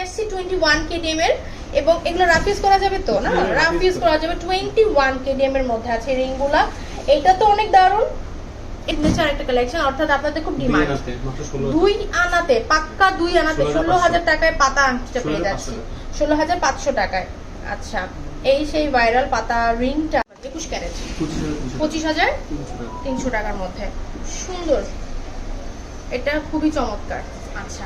নিয়ে twenty one KDM এর এবং এগুলো রাফ ইউজ করা যাবে তো না? হ্যাঁ, রাফ ইউজ করা যাবে টোয়েন্টি ওয়ান কেডিএম এর মধ্যে আছে রিংগুলা এটা তো অনেক দারুণ। একটা কালেকশন অর্থাৎ আপনাদের খুব ডিমান্ড দুই আনাতে পাক্কা দুই আনাতে ষোলো হাজার টাকায় পাতা আংটিটা পেয়ে যাচ্ছি। ষোলো হাজার পাঁচশো টাকায়। আচ্ছা এই সেই ভাইরাল পাতা রিংটা একুশ ক্যারেট। পঁচিশ হাজার তিনশো টাকার মধ্যে। সুন্দর। এটা খুবই চমৎকার। আচ্ছা।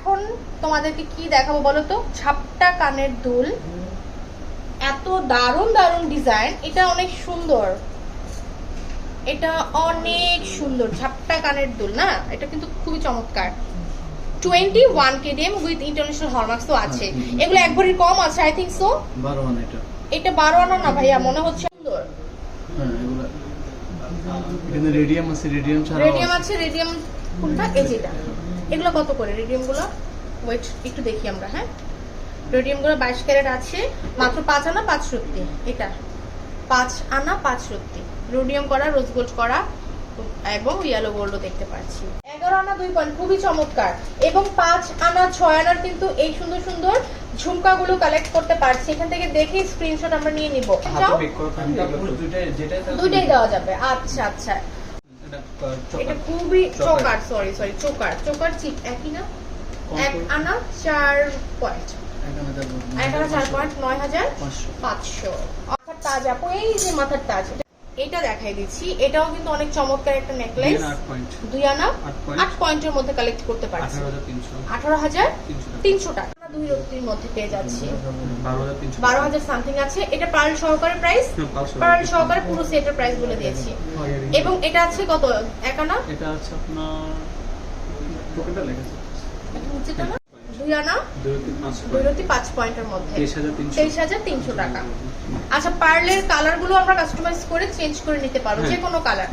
এখন তোমাদেরকে কি দেখাবো বলো তো? ঝাপটা কানের দুল। এত দারুণ দারুণ ডিজাইন। এটা অনেক সুন্দর। এটা অনেক সুন্দর। ঝাপটা কানের দুল না? এটা কিন্তু খুবই চমৎকার। Twenty one KDM with international hallmarks তো আছে। এগুলো এক ভরির কম আছে আই থিঙ্ক সো এটা। বারো আনা না ভাইয়া? মনে হচ্ছে সুন্দর। হ্যাঁ রেডিয়াম আছে রেডিয়াম ছাড়া রেডিয়াম আছে। রেডিয়াম কোনটা? এই যেটা এগুলো কত করে? রেডিয়ামগুলো? ওয়েট একটু দেখি আমরা হ্যাঁ? রেডিয়ামগুলো বাইশ ক্যারেট আছে মাত্র পাঁচ আনা পাঁচ সত্যি এটা। পাঁচ আনা পাঁচ সত্যি রোডিয়াম করা রোজ গোল্ড করা এবং ইয়েলো গোল্ডও দেখতে পাচ্ছি। এগারো আনা দুই পয়েন্ট খুবই চমৎকার। এবং পাঁচ আনা ছয় আনার কিন্তু এই সুন্দর সুন্দর ঝুমকাগুলো কালেক্ট করতে পারছি। এখান থেকে দেখে স্ক্রিনশট আমরা নিয়ে নিব। দুইটাই দেওয়া যাবে। আচ্ছা আচ্ছা। এটা খুবই choker. Sorry sorry choker. Choker chip একই না? এক আনা চার পয়েন্ট এক আনা চার পয়েন্ট নয় হাজার পাঁচশো। মাথার তাজ আপু এই যে মাথার তাজ এটা দেখাই দিচ্ছি। এটাও কিন্তু অনেক চমৎকার একটা নেকলেস। দুই আনা আট পয়েন্টের মধ্যে কালেক্ট করতে পারছি। আঠারো হাজার তিনশো টাকা। তিনশো টাকা আমরা দুই রক্তির মধ্যে পেয়ে যাচ্ছি। বারো হাজার সামথিং আছে। এটা পার্ল সহকারে প্রাইস হ্যাঁ। পার্ল সহকারে পুরো সেটের প্রাইস বলে দিয়েছি। এবং এটা আছে কত? এক আনা এটা আছে আপনার দুই আনা? পাঁচ পয়েন্টের মধ্যে। তেইশ হাজার তিনশো। টাকা। আচ্ছা পার্লের কালারগুলো আমরা কাস্টমাইজ করে চেঞ্জ করে নিতে পারব হ্যাঁ। যে কোনো কালার